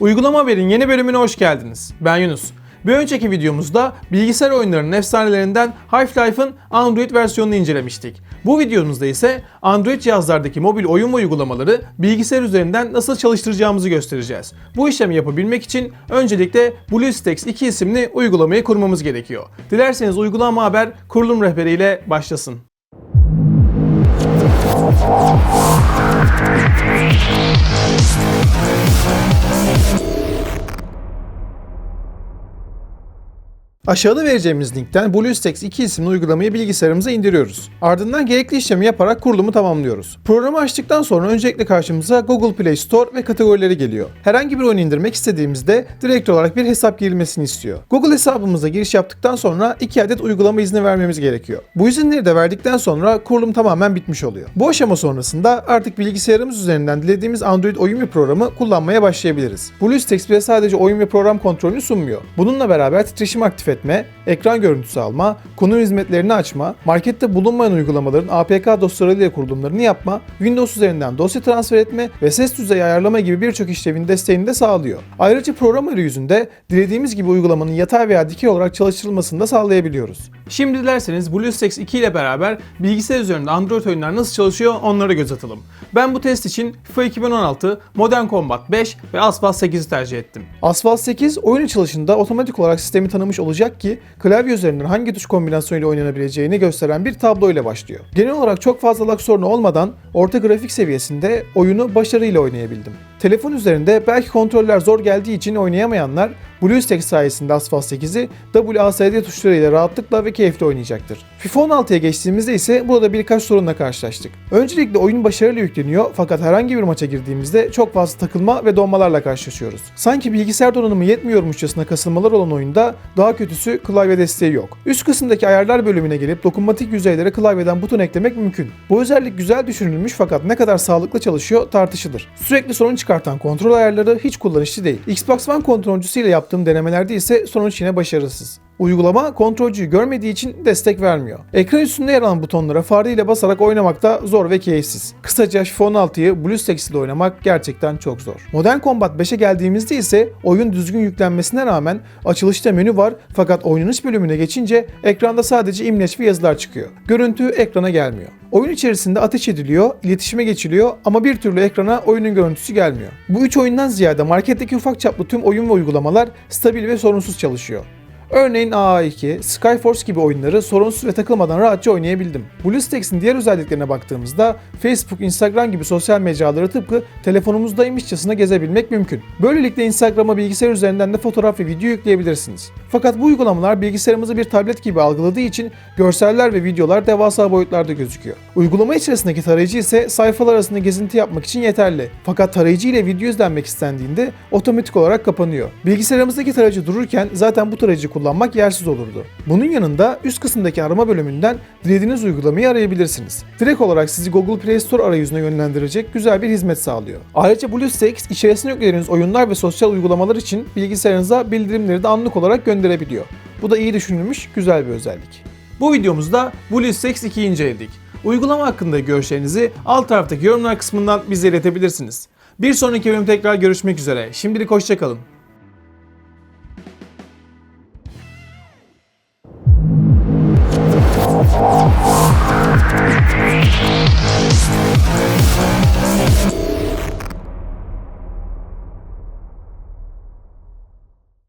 Uygulama Haber'in yeni bölümüne hoş geldiniz. Ben Yunus. Bir önceki videomuzda bilgisayar oyunlarının efsanelerinden Half-Life'ın Android versiyonunu incelemiştik. Bu videomuzda ise Android cihazlardaki mobil oyun ve uygulamaları bilgisayar üzerinden nasıl çalıştıracağımızı göstereceğiz. Bu işlemi yapabilmek için öncelikle BlueStacks 2 isimli uygulamayı kurmamız gerekiyor. Dilerseniz uygulama haber kurulum rehberiyle başlasın. Thank Aşağıda vereceğimiz linkten BlueStacks 2 isimli uygulamayı bilgisayarımıza indiriyoruz. Ardından gerekli işlemi yaparak kurulumu tamamlıyoruz. Programı açtıktan sonra öncelikle karşımıza Google Play Store ve kategorileri geliyor. Herhangi bir oyun indirmek istediğimizde direkt olarak bir hesap girilmesini istiyor. Google hesabımıza giriş yaptıktan sonra 2 adet uygulama izni vermemiz gerekiyor. Bu izinleri de verdikten sonra kurulum tamamen bitmiş oluyor. Bu aşama sonrasında artık bilgisayarımız üzerinden dilediğimiz Android oyun ve programı kullanmaya başlayabiliriz. BlueStacks bize sadece oyun ve program kontrolünü sunmuyor. Bununla beraber titreşim aktif etme, ekran görüntüsü alma, konu hizmetlerini açma, markette bulunmayan uygulamaların APK dosyalarıyla kurulumlarını yapma, Windows üzerinden dosya transfer etme ve ses düzeyi ayarlama gibi birçok işlevin desteğini de sağlıyor. Ayrıca program arayüzünde dilediğimiz gibi uygulamanın yatay veya dikey olarak çalıştırılmasını da sağlayabiliyoruz. Şimdi dilerseniz BlueStacks 2 ile beraber bilgisayar üzerinde Android oyunlar nasıl çalışıyor onlara göz atalım. Ben bu test için FIFA 2016, Modern Combat 5 ve Asphalt 8'i tercih ettim. Asphalt 8 oyun açılışında otomatik olarak sistemi tanımış olacak ki klavye üzerinden hangi tuş kombinasyonuyla oynanabileceğini gösteren bir tablo ile başlıyor. Genel olarak çok fazla lag sorunu olmadan orta grafik seviyesinde oyunu başarıyla oynayabildim. Telefon üzerinde belki kontroller zor geldiği için oynayamayanlar BlueStacks sayesinde Asphalt 8'i WASD tuşlarıyla rahatlıkla ve keyifli oynayacaktır. FIFA 16'ya geçtiğimizde ise burada birkaç sorunla karşılaştık. Öncelikle oyun başarıyla yükleniyor fakat herhangi bir maça girdiğimizde çok fazla takılma ve donmalarla karşılaşıyoruz. Sanki bilgisayar donanımı yetmiyormuşçasına kasılmalar olan oyunda daha kötüsü klavye desteği yok. Üst kısımdaki ayarlar bölümüne gelip dokunmatik yüzeylere klavyeden buton eklemek mümkün. Bu özellik güzel düşünülmüş fakat ne kadar sağlıklı çalışıyor tartışılır. Sürekli sorun çıkartan kontrol ayarları hiç kullanışlı değil. Xbox One kontrolcüsüyle yaptığım denemelerde ise sonuç yine başarısız. Uygulama kontrolcüyü görmediği için destek vermiyor. Ekran üstünde yer alan butonlara fareyle basarak oynamak da zor ve keyifsiz. Kısaca FIFA 16'yı BlueStacks ile oynamak gerçekten çok zor. Modern Combat 5'e geldiğimizde ise oyun düzgün yüklenmesine rağmen açılışta menü var fakat oynanış bölümüne geçince ekranda sadece imleç ve yazılar çıkıyor. Görüntü ekrana gelmiyor. Oyun içerisinde ateş ediliyor, iletişime geçiliyor ama bir türlü ekrana oyunun görüntüsü gelmiyor. Bu üç oyundan ziyade marketteki ufak çaplı tüm oyun ve uygulamalar stabil ve sorunsuz çalışıyor. Örneğin AA2, Skyforce gibi oyunları sorunsuz ve takılmadan rahatça oynayabildim. BlueStacks'in diğer özelliklerine baktığımızda Facebook, Instagram gibi sosyal mecraları tıpkı telefonumuzdaymışçasına gezebilmek mümkün. Böylelikle Instagram'a bilgisayar üzerinden de fotoğraf ve video yükleyebilirsiniz. Fakat bu uygulamalar bilgisayarımızı bir tablet gibi algıladığı için görseller ve videolar devasa boyutlarda gözüküyor. Uygulama içerisindeki tarayıcı ise sayfalar arasında gezinti yapmak için yeterli. Fakat tarayıcı ile video izlenmek istendiğinde otomatik olarak kapanıyor. Bilgisayarımızdaki tarayıcı dururken zaten bu tarayıcı kullanmak yersiz olurdu. Bunun yanında üst kısımdaki arama bölümünden dilediğiniz uygulamayı arayabilirsiniz. Direkt olarak sizi Google Play Store arayüzüne yönlendirecek güzel bir hizmet sağlıyor. Ayrıca BlueStacks içerisine yüklediğiniz oyunlar ve sosyal uygulamalar için bilgisayarınıza bildirimleri de anlık olarak gönderebiliyor. Bu da iyi düşünülmüş güzel bir özellik. Bu videomuzda BlueStacks 2'yi inceledik. Uygulama hakkında görüşlerinizi alt taraftaki yorumlar kısmından bize iletebilirsiniz. Bir sonraki bölüm tekrar görüşmek üzere. Şimdilik hoşçakalın.